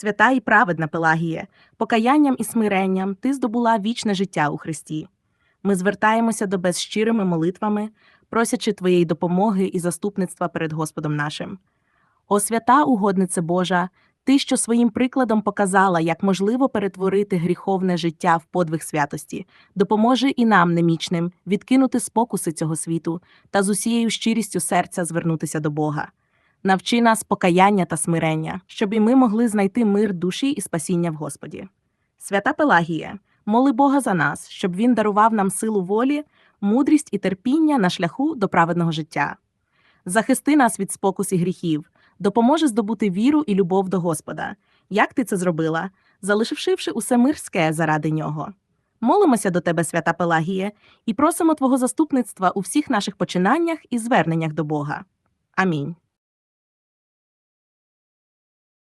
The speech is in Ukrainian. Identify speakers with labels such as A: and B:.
A: Свята і праведна Пелагіє, покаянням і смиренням ти здобула вічне життя у Христі. Ми звертаємося до без щирими молитвами, просячи Твоєї допомоги і заступництва перед Господом нашим. О свята угоднице Божа, ти, що своїм прикладом показала, як можливо перетворити гріховне життя в подвиг святості, допоможи і нам, немічним, відкинути спокуси цього світу та з усією щирістю серця звернутися до Бога. Навчи нас покаяння та смирення, щоб і ми могли знайти мир душі і спасіння в Господі. Свята Пелагія, моли Бога за нас, щоб Він дарував нам силу волі, мудрість і терпіння на шляху до праведного життя. Захисти нас від спокус і гріхів, допоможе здобути віру і любов до Господа. Як ти це зробила, залишивши усе мирське заради нього? Молимося до тебе, свята Пелагіє, і просимо Твого заступництва у всіх наших починаннях і зверненнях до Бога. Амінь.